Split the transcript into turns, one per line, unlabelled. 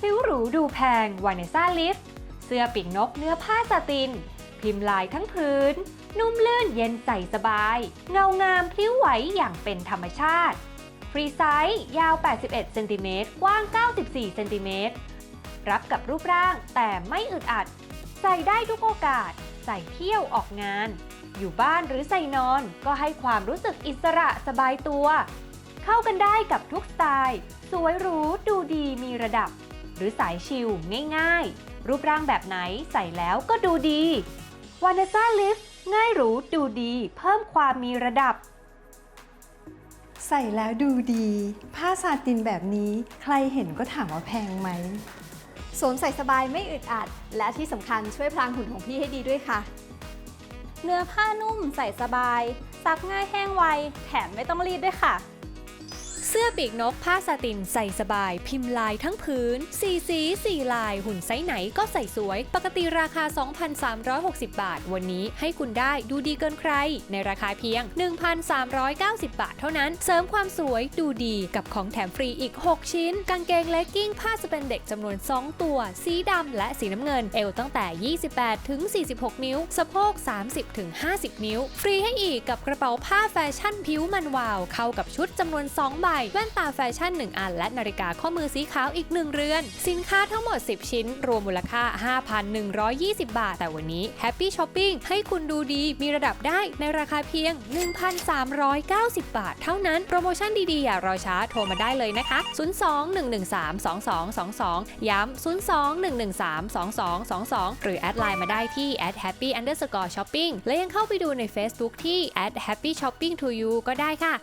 ซิ้วหรูดูแพงวาเนซ่าลิฟเสื้อปีกนกเนื้อผ้าสติน พิมพ์ลายทั้งพื้น นุ่มลื่นเย็นใส่สบาย เงางามพลิ้วไหวอย่างเป็นธรรมชาติ ฟรีไซส์ยาว 81 เซนติเมตรกว้าง 94 เซนติเมตรรับกับรูปร่างแต่ไม่อึดอัด ใส่ได้ทุกโอกาส ใส่เที่ยวออกงาน อยู่บ้านหรือใส่นอนก็ให้ความรู้สึกอิสระสบายตัว เข้ากันได้กับทุกสไตล์ สวยหรูดูดีมีระดับ หรือสายชิลง่ายๆ รูปร่างแบบไหนใส่แล้วก็ดูดีวานาซ่าลิฟง่ายหรูดูดี เพิ่มความมีระดับ
ใส่แล้วดูดี ผ้าซาตินแบบนี้ใครเห็นก็ถามว่าแพงไหม
สวมใส่สบายไม่อึดอัด และที่สำคัญช่วยพรางหุ่นของพี่ให้ดีด้วยค่ะ เนื้อผ้านุ่มใส่สบาย ซักง่ายแห้งไว แถมไม่ต้องรีดด้วยค่ะ
เสื้อปีกนกผ้าสาตินใส่สบาย พิมพ์ลายทั้งพื้นสีสีสีลายหุ่นไซส์ไหนก็ใส่สวย ปกติราคา 2,360 บาท วันนี้ให้คุณได้ดูดีเกินใคร ในราคาเพียง 1,390 บาทเท่านั้น เสริมความสวยดูดีกับของแถมฟรีอีก 6 ชิ้น กางเกงเลกกิ้งผ้าสเปนเด็กจำนวน 2 ตัว สีดำและสีน้ำเงิน เอวตั้งแต่ 28 ถึง 46 นิ้ว สะโพก 30 ถึง 50 นิ้ว ฟรีให้อีกกับกระเป๋าผ้าแฟชั่นผิวมันวาว เข้ากับชุดจำนวน 2 ใบแว่นตาแฟชั่น 1 อัน และนาฬิกาข้อมือสีขาวอีก 1 เรือน สินค้าทั้งหมด 10 ชิ้น รวมมูลค่า 5,120 บาท แต่วันนี้ Happy Shopping ให้คุณดูดีมีระดับได้ในราคาเพียง 1,390 บาท เท่านั้น โปรโมชั่นดีๆ อย่ารอช้าโทรมาได้เลยนะคะ 02-113-2222 ย้ำ02-113-2222 หรือแอดไลน์มาได้ที่ at @happy underscore shopping และยังเข้าไปดูใน Facebook ที่ at @happy shopping to you ก็ได้ค่ะ